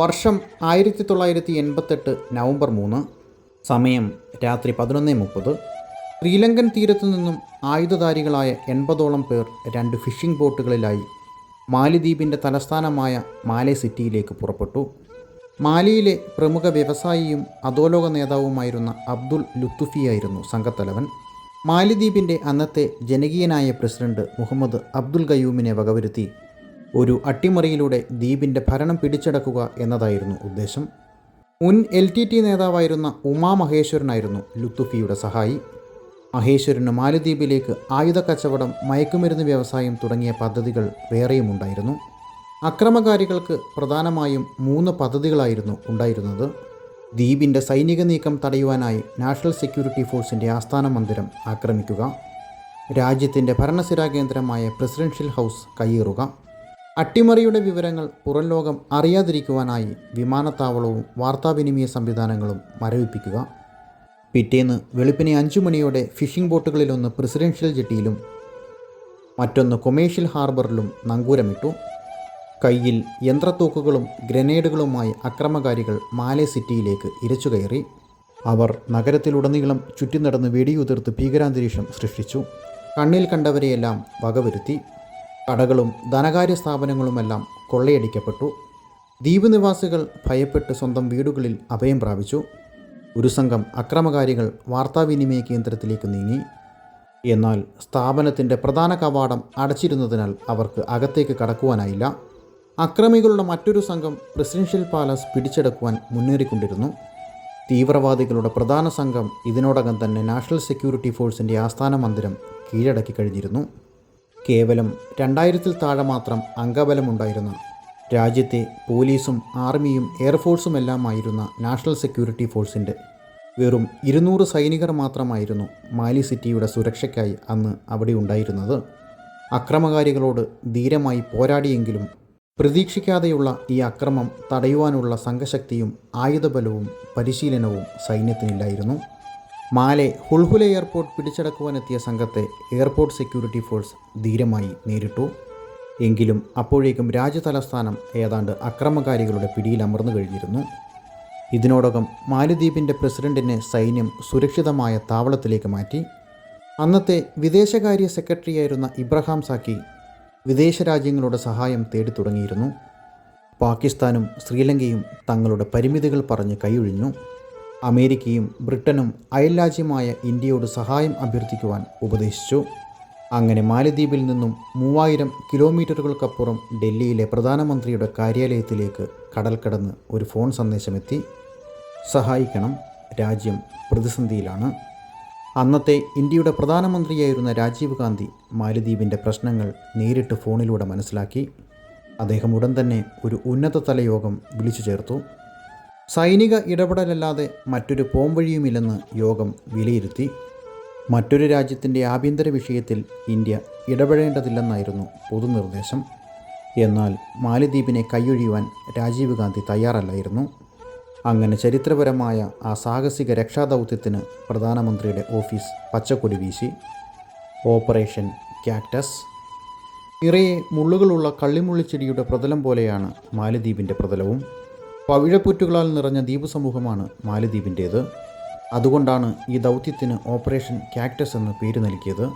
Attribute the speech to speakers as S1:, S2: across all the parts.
S1: വർഷം ആയിരത്തി തൊള്ളായിരത്തി എൺപത്തെട്ട് നവംബർ മൂന്ന് സമയം രാത്രി പതിനൊന്ന് മുപ്പത്. ശ്രീലങ്കൻ തീരത്തു നിന്നും ആയുധധാരികളായ എൺപതോളം പേർ രണ്ട് ഫിഷിംഗ് ബോട്ടുകളിലായി മാലിദ്വീപിന്റെ തലസ്ഥാനമായ മാലെ സിറ്റിയിലേക്ക് പുറപ്പെട്ടു. മാലിയിലെ പ്രമുഖ വ്യവസായിയും അധോലോക നേതാവുമായിരുന്ന അബ്ദുൽ ലുത്തുഫിയായിരുന്നു സംഘത്തലവൻ. മാലിദ്വീപിന്റെ അന്നത്തെ ജനകീയനായ പ്രസിഡന്റ് മുഹമ്മദ് അബ്ദുൽ ഗയൂമിനെ വകവരുത്തി ഒരു അട്ടിമറിയിലൂടെ ദ്വീപിന്റെ ഭരണം പിടിച്ചെടുക്കുക എന്നതായിരുന്നു ഉദ്ദേശം. മുൻ എൽ ടി ടി നേതാവായിരുന്ന ഉമാ മഹേശ്വരനായിരുന്നു ലുത്തുഫിയുടെ സഹായി. മഹേശ്വരന് മാലദ്വീപിലേക്ക് ആയുധ കച്ചവടം മയക്കുമരുന്ന് വ്യവസായം തുടങ്ങിയ പദ്ധതികൾ വേറെയുമുണ്ടായിരുന്നു അക്രമകാരികൾക്ക് പ്രധാനമായും മൂന്ന് പദ്ധതികളായിരുന്നു ഉണ്ടായിരുന്നത്. ദ്വീപിന്റെ സൈനിക നീക്കം തടയുവാനായി നാഷണൽ സെക്യൂരിറ്റി ഫോഴ്സിന്റെ ആസ്ഥാന മന്ദിരം ആക്രമിക്കുക. രാജ്യത്തിന്റെ ഭരണസിരാ കേന്ദ്രമായ പ്രസിഡൻഷ്യൽ ഹൗസ് കയ്യേറുക. അട്ടിമറിയുടെ വിവരങ്ങൾ പുറം ലോകം അറിയാതിരിക്കുവാനായി വിമാനത്താവളവും വാർത്താവിനിമയ സംവിധാനങ്ങളും മരവിപ്പിക്കുക. പിറ്റേന്ന് വെളുപ്പിനെ അഞ്ചു മണിയോടെ ഫിഷിംഗ് ബോട്ടുകളിലൊന്ന് പ്രസിഡൻഷ്യൽ ജെട്ടിയിലും മറ്റൊന്ന് കൊമേഴ്ഷ്യൽ ഹാർബറിലും നങ്കൂരമിട്ടു. കയ്യിൽ യന്ത്രത്തോക്കുകളും ഗ്രനേഡുകളുമായി അക്രമകാരികൾ മാലെ സിറ്റിയിലേക്ക് ഇരച്ചുകയറി അവർ നഗരത്തിലുടനീളം ചുറ്റി നടന്ന് വെടിയുതിർത്ത് ഭീകരാന്തരീക്ഷം സൃഷ്ടിച്ചു. കണ്ണിൽ കണ്ടവരെയെല്ലാം വകവരുത്തി. കടകളും ധനകാര്യ സ്ഥാപനങ്ങളുമെല്ലാം കൊള്ളയടിക്കപ്പെട്ടു. ദ്വീപ് നിവാസികൾ ഭയപ്പെട്ട് സ്വന്തം വീടുകളിൽ അഭയം പ്രാപിച്ചു. ഒരു സംഘം അക്രമകാരികൾ വാർത്താവിനിമയ കേന്ദ്രത്തിലേക്ക് നീങ്ങി. എന്നാൽ സ്ഥാപനത്തിന്റെ പ്രധാന കവാടം അടച്ചിരുന്നതിനാൽ അവർക്ക് അകത്തേക്ക് കടക്കുവാനായില്ല. അക്രമികളുടെ മറ്റൊരു സംഘം പ്രസിഡൻഷ്യൽ പാലസ് പിടിച്ചെടുക്കുവാൻ മുന്നേറിക്കൊണ്ടിരുന്നു. തീവ്രവാദികളുടെ പ്രധാന സംഘം ഇതിനോടകം തന്നെ നാഷണൽ സെക്യൂരിറ്റി ഫോഴ്സിന്റെ ആസ്ഥാന മന്ദിരം കീഴടക്കി കഴിഞ്ഞിരുന്നു. കേവലം രണ്ടായിരത്തിൽ താഴെ മാത്രം അംഗബലമുണ്ടായിരുന്ന രാജ്യത്തെ പോലീസും ആർമിയും എയർഫോഴ്സുമെല്ലാമായിരുന്ന നാഷണൽ സെക്യൂരിറ്റി ഫോഴ്സിന്റെ വെറും ഇരുന്നൂറ് സൈനികർ മാത്രമായിരുന്നു മാലി സിറ്റിയുടെ സുരക്ഷയ്ക്കായി അന്ന് അവിടെ ഉണ്ടായിരുന്നത്. അക്രമകാരികളോട് ധീരമായി പോരാടിയെങ്കിലും പ്രതീക്ഷിക്കാതെയുള്ള ഈ അക്രമം തടയുവാനുള്ള സംഘശക്തിയും ആയുധബലവും പരിശീലനവും സൈന്യത്തിനില്ലായിരുന്നു. മാലെ ഹുൾഹുല എയർപോർട്ട് പിടിച്ചടക്കുവാനെത്തിയ സംഘത്തെ എയർപോർട്ട് സെക്യൂരിറ്റി ഫോഴ്സ് ധീരമായി നേരിട്ടു. എങ്കിലും അപ്പോഴേക്കും രാജ്യതലസ്ഥാനം ഏതാണ്ട് അക്രമകാരികളുടെ പിടിയിൽ അമർന്നു കഴിഞ്ഞിരുന്നു. ഇതിനോടകം മാലിദ്വീപിന്റെ പ്രസിഡന്റിനെ സൈന്യം സുരക്ഷിതമായ താവളത്തിലേക്ക് മാറ്റി. അന്നത്തെ വിദേശകാര്യ സെക്രട്ടറിയായിരുന്ന ഇബ്രഹാം സാക്കി വിദേശ രാജ്യങ്ങളുടെ സഹായം തേടി തുടങ്ങിയിരുന്നു പാകിസ്ഥാനും ശ്രീലങ്കയും തങ്ങളുടെ പരിമിതികൾ പറഞ്ഞ് കൈയൊഴിഞ്ഞു. അമേരിക്കയും ബ്രിട്ടനും അയൽരാജ്യമായ ഇന്ത്യയോട് സഹായം അഭ്യർത്ഥിക്കുവാൻ ഉപദേശിച്ചു. അങ്ങനെ മാലദ്വീപിൽ നിന്നും മൂവായിരം കിലോമീറ്ററുകൾക്കപ്പുറം ഡൽഹിയിലെ പ്രധാനമന്ത്രിയുടെ കാര്യാലയത്തിലേക്ക് കടൽ കടന്ന് ഒരു ഫോൺ സന്ദേശമെത്തി. സഹായിക്കണം രാജ്യം പ്രതിസന്ധിയിലാണ്. അന്നത്തെ ഇന്ത്യയുടെ പ്രധാനമന്ത്രിയായിരുന്ന രാജീവ് ഗാന്ധി മാലദ്വീപിന്റെ പ്രശ്നങ്ങൾ നേരിട്ട് ഫോണിലൂടെ മനസ്സിലാക്കി. അദ്ദേഹം ഉടൻ തന്നെ ഒരു ഉന്നതതല യോഗം വിളിച്ചു ചേർത്തു സൈനിക ഇടപെടലല്ലാതെ മറ്റൊരു പോംവഴിയുമില്ലെന്ന് യോഗം വിലയിരുത്തി. മറ്റൊരു രാജ്യത്തിന്റെ ആഭ്യന്തര വിഷയത്തിൽ ഇന്ത്യ ഇടപെടേണ്ടതില്ലെന്നായിരുന്നു പൊതുനിർദ്ദേശം. എന്നാൽ മാലിദ്വീപിനെ കൈയൊഴിയുവാൻ രാജീവ് ഗാന്ധി തയ്യാറല്ലായിരുന്നു. അങ്ങനെ ചരിത്രപരമായ ആ സാഹസിക രക്ഷാദൗത്യത്തിന് പ്രധാനമന്ത്രിയുടെ ഓഫീസ് പച്ചക്കൊടി വീശി. ഓപ്പറേഷൻ ക്യാക്ടസ് നിറയെ മുള്ളുകളുള്ള കള്ളിമുള്ളിച്ചെടിയുടെ പ്രതലം പോലെയാണ് മാലിദ്വീപിന്റെ പ്രതലവും. പവിഴപ്പുറ്റുകളാൽ നിറഞ്ഞ ദ്വീപ് സമൂഹമാണ് മാലദ്വീപിന്റേത്. അതുകൊണ്ടാണ് ഈ ദൗത്യത്തിന് ഓപ്പറേഷൻ ക്യാക്ടസ് എന്ന് പേര് നൽകിയത്.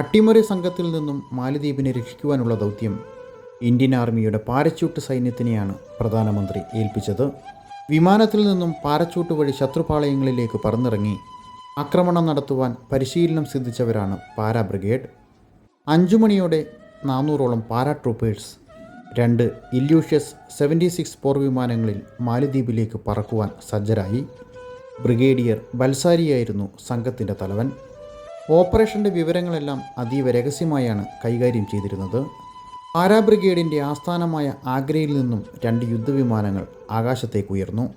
S1: അട്ടിമറി സംഘത്തിൽ നിന്നും മാലദ്വീപിനെ രക്ഷിക്കുവാനുള്ള ദൗത്യം ഇന്ത്യൻ ആർമിയുടെ പാരച്യൂട്ട് സൈന്യത്തിനെയാണ് പ്രധാനമന്ത്രി ഏൽപ്പിച്ചത്. വിമാനത്തിൽ നിന്നും പാരച്യൂട്ട് വഴി ശത്രുപാളയങ്ങളിലേക്ക് പറന്നിറങ്ങി ആക്രമണം നടത്തുവാൻ പരിശീലനം സിദ്ധിച്ചവരാണ് പാരാ ബ്രിഗേഡ് അഞ്ചു മണിയോടെ നാനൂറോളം പാരാ ട്രൂപ്പേഴ്സ് രണ്ട് ഇല്യൂഷ്യസ് സെവന്റി സിക്സ് പോർ വിമാനങ്ങളിൽ മാലദ്വീപിലേക്ക് പറക്കുവാൻ സജ്ജരായി. ബ്രിഗേഡിയർ ബൽസാരിയായിരുന്നു സംഘത്തിന്റെ തലവൻ. ഓപ്പറേഷന്റെ വിവരങ്ങളെല്ലാം അതീവ രഹസ്യമായാണ് കൈകാര്യം ചെയ്തിരുന്നത്. പാരാ ബ്രിഗേഡിന്റെ ആസ്ഥാനമായ ആഗ്രയിൽ നിന്നും രണ്ട് യുദ്ധവിമാനങ്ങൾ ആകാശത്തേക്ക് ഉയർന്നു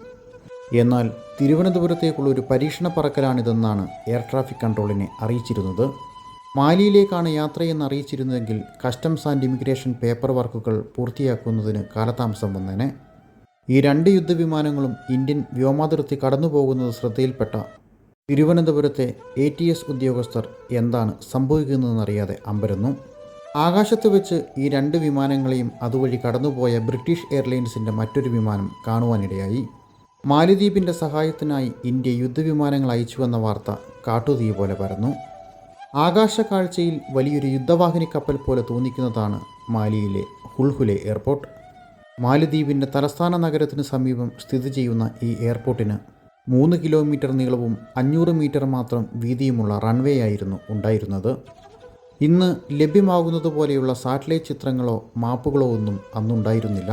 S1: എന്നാൽ തിരുവനന്തപുരത്തേക്കുള്ള ഒരു പരീക്ഷണ പറക്കലാണിതെന്നാണ് എയർ ട്രാഫിക് കൺട്രോളിനെ അറിയിച്ചിരുന്നത്. മാലിയിലേക്കാണ് യാത്രയെന്ന് അറിയിച്ചിരുന്നതെങ്കിൽ കസ്റ്റംസ് ആൻഡ് ഇമിഗ്രേഷൻ പേപ്പർ വർക്കുകൾ പൂർത്തിയാക്കുന്നതിന് കാലതാമസം വന്നേനെ. ഈ രണ്ട് യുദ്ധവിമാനങ്ങളും ഇന്ത്യൻ വ്യോമാതിർത്തി കടന്നുപോകുന്നത് ശ്രദ്ധയിൽപ്പെട്ട തിരുവനന്തപുരത്തെ എ ടി എസ് ഉദ്യോഗസ്ഥർ എന്താണ് സംഭവിക്കുന്നതെന്നറിയാതെ അമ്പരന്നു. ആകാശത്ത് വെച്ച് ഈ രണ്ട് വിമാനങ്ങളെയും അതുവഴി കടന്നുപോയ ബ്രിട്ടീഷ് എയർലൈൻസിന്റെ മറ്റൊരു വിമാനം കാണുവാനിടയായി. മാലിദ്വീപിന്റെ സഹായത്തിനായി ഇന്ത്യ യുദ്ധവിമാനങ്ങൾ അയച്ചുവെന്ന വാർത്ത കാട്ടുതീ പോലെ പരന്നു. ആകാശ കാഴ്ചയിൽ വലിയൊരു യുദ്ധവാഹിനി കപ്പൽ പോലെ തോന്നിക്കുന്നതാണ് മാലിയിലെ ഹുൾഹുലെ എയർപോർട്ട്. മാലിദ്വീപിന്റെ തലസ്ഥാന നഗരത്തിന് സമീപം സ്ഥിതി ചെയ്യുന്ന ഈ എയർപോർട്ടിന് മൂന്ന് കിലോമീറ്റർ നീളവും അഞ്ഞൂറ് മീറ്റർ മാത്രം വീതിയുമുള്ള റൺവേ ആയിരുന്നു ഉണ്ടായിരുന്നത്. ഇന്ന് ലഭ്യമാകുന്നത് പോലെയുള്ള സാറ്റലൈറ്റ് ചിത്രങ്ങളോ മാപ്പുകളോ ഒന്നും അന്നുണ്ടായിരുന്നില്ല.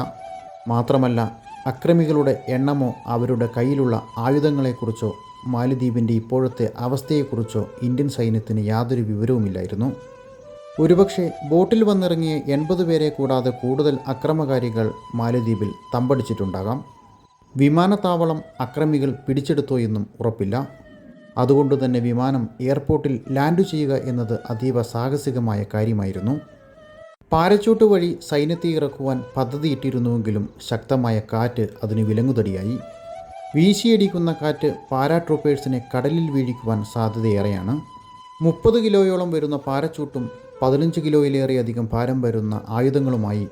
S1: മാത്രമല്ല അക്രമികളുടെ എണ്ണമോ അവരുടെ കയ്യിലുള്ള ആയുധങ്ങളെക്കുറിച്ചോ മാലിദ്വീപിന്റെ ഇപ്പോഴത്തെ അവസ്ഥയെക്കുറിച്ചോ ഇന്ത്യൻ സൈന്യത്തിന് യാതൊരു വിവരവുമില്ലായിരുന്നു. ഒരുപക്ഷെ ബോട്ടിൽ വന്നിറങ്ങിയ എൺപത് പേരെ കൂടാതെ കൂടുതൽ അക്രമകാരികൾ മാലദ്വീപിൽ തമ്പടിച്ചിട്ടുണ്ടാകാം. വിമാനത്താവളം അക്രമികൾ പിടിച്ചെടുത്തോ എന്നും ഉറപ്പില്ല. അതുകൊണ്ട് തന്നെ വിമാനം എയർപോർട്ടിൽ ലാൻഡ് ചെയ്യുക എന്നത് അതീവ സാഹസികമായ കാര്യമായിരുന്നു. പാരച്ചൂട്ട് വഴി സൈന്യത്തെ ഇറക്കുവാൻ പദ്ധതിയിട്ടിരുന്നുവെങ്കിലും ശക്തമായ കാറ്റ് അതിന് വിലങ്ങുതടിയായി. വീശിയടിക്കുന്ന കാറ്റ് പാരാട്രൂപ്പേഴ്സിനെ കടലിൽ വീഴിക്കുവാൻ സാധ്യതയേറെയാണ്. മുപ്പത് കിലോയോളം വരുന്ന പാരച്ചൂട്ടും പതിനഞ്ച് കിലോയിലേറെ അധികം ഭാരം വരുന്ന ആയുധങ്ങളുമായി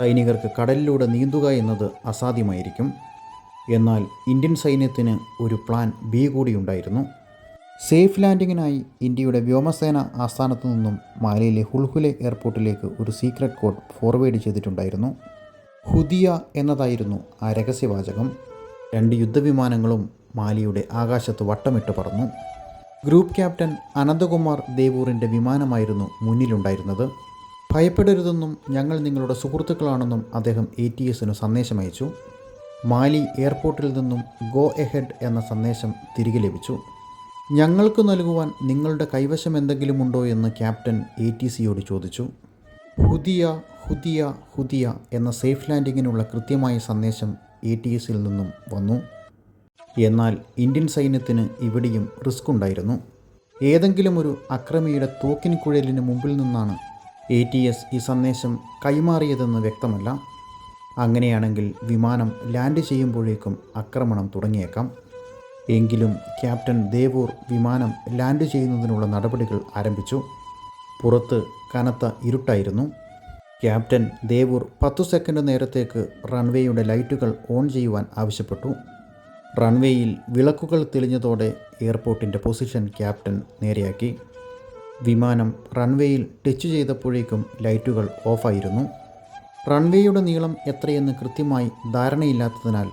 S1: സൈനികർക്ക് കടലിലൂടെ നീന്തുക എന്നത് അസാധ്യമായിരിക്കും. എന്നാൽ ഇന്ത്യൻ സൈന്യത്തിന് ഒരു പ്ലാൻ ബി കൂടിയുണ്ടായിരുന്നു സേഫ് ലാൻഡിങ്ങിനായി ഇന്ത്യയുടെ വ്യോമസേന ആസ്ഥാനത്തു നിന്നും മാലിയിലെ ഹുൽഹുലെ എയർപോർട്ടിലേക്ക് ഒരു സീക്രട്ട് കോഡ് ഫോർവേഡ് ചെയ്തിട്ടുണ്ടായിരുന്നു. ഹുദിയ എന്നതായിരുന്നു ആ രഹസ്യവാചകം. രണ്ട് യുദ്ധവിമാനങ്ങളും മാലിയുടെ ആകാശത്ത് വട്ടമിട്ട് പറന്നു. ഗ്രൂപ്പ് ക്യാപ്റ്റൻ അനന്തകുമാർ ദേവൂറിന്റെ വിമാനമായിരുന്നു മുന്നിലുണ്ടായിരുന്നത്. ഭയപ്പെടരുതെന്നും ഞങ്ങൾ നിങ്ങളുടെ സുഹൃത്തുക്കളാണെന്നും അദ്ദേഹം എ ടി എസിന് സന്ദേശമയച്ചു. മാലി എയർപോർട്ടിൽ നിന്നും ഗോ എഹെഡ് എന്ന സന്ദേശം തിരികെ ലഭിച്ചു. ഞങ്ങൾക്ക് നൽകുവാൻ നിങ്ങളുടെ കൈവശം എന്തെങ്കിലുമുണ്ടോ എന്ന് ക്യാപ്റ്റൻ എ ടി സിയോട് ചോദിച്ചു. ഹുദിയ ഹുദിയ ഹുദിയ എന്ന സേഫ് ലാൻഡിങ്ങിനുള്ള കൃത്യമായ സന്ദേശം എ ടി എസിൽ നിന്നും വന്നു. എന്നാൽ ഇന്ത്യൻ സൈന്യത്തിന് ഇവിടെയും റിസ്ക് ഉണ്ടായിരുന്നു. ഏതെങ്കിലും ഒരു അക്രമിയുടെ തോക്കിൻ കുഴലിന് മുമ്പിൽ നിന്നാണ് എ ടി എസ് ഈ സന്ദേശം കൈമാറിയതെന്ന് വ്യക്തമല്ല. അങ്ങനെയാണെങ്കിൽ വിമാനം ലാൻഡ് ചെയ്യുമ്പോഴേക്കും ആക്രമണം തുടങ്ങിയേക്കാം. എങ്കിലും ക്യാപ്റ്റൻ ദേവൂർ വിമാനം ലാൻഡ് ചെയ്യുന്നതിനുള്ള നടപടികൾ ആരംഭിച്ചു. പുറത്ത് കനത്ത ഇരുട്ടായിരുന്നു. ക്യാപ്റ്റൻ ദേവൂർ പത്തു സെക്കൻഡ് നേരത്തേക്ക് റൺവേയുടെ ലൈറ്റുകൾ ഓൺ ചെയ്യുവാൻ ആവശ്യപ്പെട്ടു. റൺവേയിൽ വിളക്കുകൾ തെളിഞ്ഞതോടെ എയർപോർട്ടിന്റെ പൊസിഷൻ ക്യാപ്റ്റൻ നേരെയാക്കി. വിമാനം റൺവേയിൽ ടച്ച് ചെയ്തപ്പോഴേക്കും ലൈറ്റുകൾ ഓഫായിരുന്നു. റൺവേയുടെ നീളം എത്രയെന്ന് കൃത്യമായി ധാരണയില്ലാത്തതിനാൽ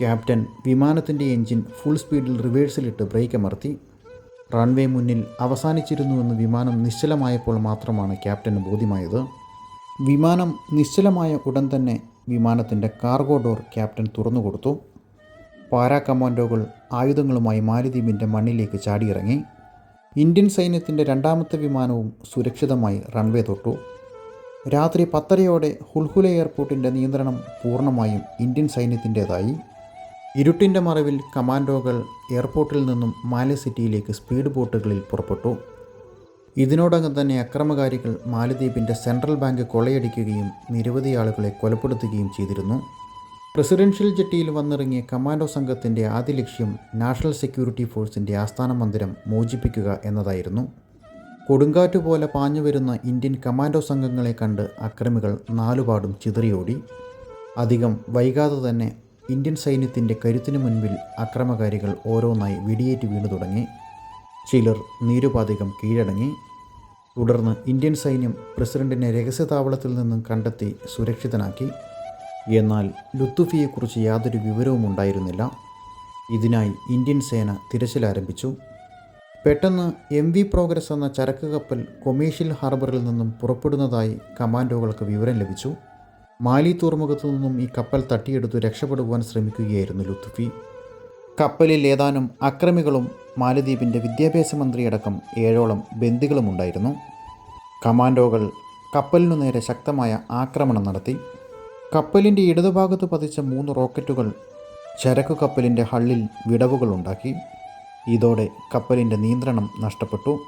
S1: ക്യാപ്റ്റൻ വിമാനത്തിന്റെ എൻജിൻ ഫുൾ സ്പീഡിൽ റിവേഴ്സിലിട്ട് ബ്രേക്ക് അമർത്തി. റൺവേ മുന്നിൽ അവസാനിച്ചിരുന്നുവെന്ന് വിമാനം നിശ്ചലമായപ്പോൾ മാത്രമാണ് ക്യാപ്റ്റന് ബോധ്യമായത്. വിമാനം നിശ്ചലമായ ഉടൻ തന്നെ വിമാനത്തിന്റെ കാർഗോ ഡോർ ക്യാപ്റ്റൻ തുറന്നുകൊടുത്തു പാരാ കമാൻഡോകൾ ആയുധങ്ങളുമായി മാലിദ്വീപിന്റെ മണ്ണിലേക്ക് ചാടിയിറങ്ങി. ഇന്ത്യൻ സൈന്യത്തിന്റെ രണ്ടാമത്തെ വിമാനവും സുരക്ഷിതമായി റൺവേ തൊട്ടു. രാത്രി പത്തരയോടെ ഹുൽഹുല എയർപോർട്ടിന്റെ നിയന്ത്രണം പൂർണമായും ഇന്ത്യൻ സൈന്യത്തിന്റേതായി. ഇരുട്ടിന്റെ മറവിൽ കമാൻഡോകൾ എയർപോർട്ടിൽ നിന്നും മാലെ സിറ്റിയിലേക്ക് സ്പീഡ് ബോട്ടുകളിൽ പുറപ്പെട്ടു. ഇതിനോടകം തന്നെ അക്രമകാരികൾ മാലദ്വീപിന്റെ സെൻട്രൽ ബാങ്ക് കൊള്ളയടിക്കുകയും നിരവധി ആളുകളെ കൊലപ്പെടുത്തുകയും ചെയ്തിരുന്നു. പ്രസിഡൻഷ്യൽ ജെട്ടിയിൽ വന്നിറങ്ങിയ കമാൻഡോ സംഘത്തിന്റെ ആദ്യ ലക്ഷ്യം നാഷണൽ സെക്യൂരിറ്റി ഫോഴ്സിന്റെ ആസ്ഥാന മന്ദിരം മോചിപ്പിക്കുക എന്നതായിരുന്നു. കൊടുങ്കാറ്റ് പോലെ പാഞ്ഞു വരുന്ന ഇന്ത്യൻ കമാൻഡോ സംഘങ്ങളെ കണ്ട് അക്രമികൾ നാലുപാടും ചിതറിയോടി. അധികം വൈകാതെ തന്നെ ഇന്ത്യൻ സൈന്യത്തിന്റെ കരുത്തിനു മുൻപിൽ അക്രമകാരികൾ ഓരോന്നായി വെടിയേറ്റ് വീണു തുടങ്ങി. ചിലർ നിരുപാധികം കീഴടങ്ങി. തുടർന്ന് ഇന്ത്യൻ സൈന്യം പ്രസിഡന്റിനെ രഹസ്യതാവളത്തിൽ നിന്നും കണ്ടെത്തി സുരക്ഷിതനാക്കി. എന്നാൽ ലുത്തുഫിയെക്കുറിച്ച് യാതൊരു വിവരവും ഉണ്ടായിരുന്നില്ല. ഇതിനായി ഇന്ത്യൻ സേന തിരച്ചിൽ ആരംഭിച്ചു പെട്ടെന്ന് എം വി പ്രോഗ്രസ് എന്ന ചരക്ക് കപ്പൽ കൊമേഷ്യൽ ഹാർബറിൽ നിന്നും പുറപ്പെടുന്നതായി കമാൻഡോകൾക്ക് വിവരം ലഭിച്ചു. മാലി തുറമുഖത്തു നിന്നും ഈ കപ്പൽ തട്ടിയെടുത്ത് രക്ഷപ്പെടുവാൻ ശ്രമിക്കുകയായിരുന്നു ലുത്തുഫി കപ്പലിൽ ഏതാനും അക്രമികളും മാലദ്വീപിന്റെ വിദ്യാഭ്യാസ മന്ത്രിയടക്കം ഏഴോളം ബന്ദികളുമുണ്ടായിരുന്നു. കമാൻഡോകൾ കപ്പലിനു നേരെ ശക്തമായ ആക്രമണം നടത്തി. കപ്പലിന്റെ ഇടതുഭാഗത്ത് പതിച്ച മൂന്ന് റോക്കറ്റുകൾ ചരക്കു കപ്പലിന്റെ ഹള്ളിൽ വിടവുകളുണ്ടാക്കി ഇതോടെ കപ്പലിന്റെ നിയന്ത്രണം നഷ്ടപ്പെട്ടു.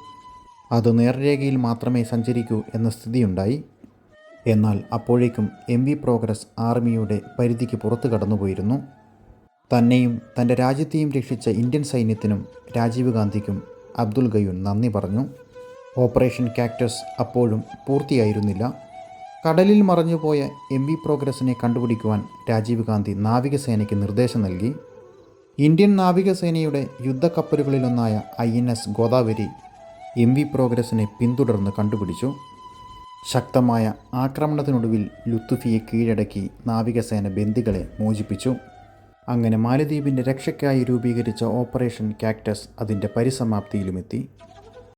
S1: അത് നേർരേഖയിൽ മാത്രമേ സഞ്ചരിക്കൂ എന്ന സ്ഥിതിയുണ്ടായി. എന്നാൽ അപ്പോഴേക്കും എം വി പ്രോഗ്രസ് ആർമിയുടെ പരിധിക്ക് പുറത്തു കടന്നുപോയിരുന്നു. തന്നെയും തന്റെ രാജ്യത്തെയും രക്ഷിച്ച ഇന്ത്യൻ സൈന്യത്തിനും രാജീവ് ഗാന്ധിക്കും അബ്ദുൽ ഗയൂൻ നന്ദി പറഞ്ഞു. ഓപ്പറേഷൻ കാക്ടസ് അപ്പോഴും പൂർത്തിയായിരുന്നില്ല. കടലിൽ മറഞ്ഞുപോയ എം വി പ്രോഗ്രസിനെ കണ്ടുപിടിക്കുവാൻ രാജീവ് ഗാന്ധി നാവികസേനയ്ക്ക് നിർദ്ദേശം നൽകി. ഇന്ത്യൻ നാവികസേനയുടെ യുദ്ധക്കപ്പലുകളിലൊന്നായ I N S Godavari M V പ്രോഗ്രസിനെ പിന്തുടർന്ന് കണ്ടുപിടിച്ചു. ശക്തമായ ആക്രമണത്തിനൊടുവിൽ ലുത്തുഫിയെ കീഴടക്കി നാവികസേന ബന്ദികളെ മോചിപ്പിച്ചു. അങ്ങനെ മാലദ്വീപിന്റെ രക്ഷയ്ക്കായി രൂപീകരിച്ച ഓപ്പറേഷൻ കാക്ടസ് അതിന്റെ പരിസമാപ്തിയിലുമെത്തി.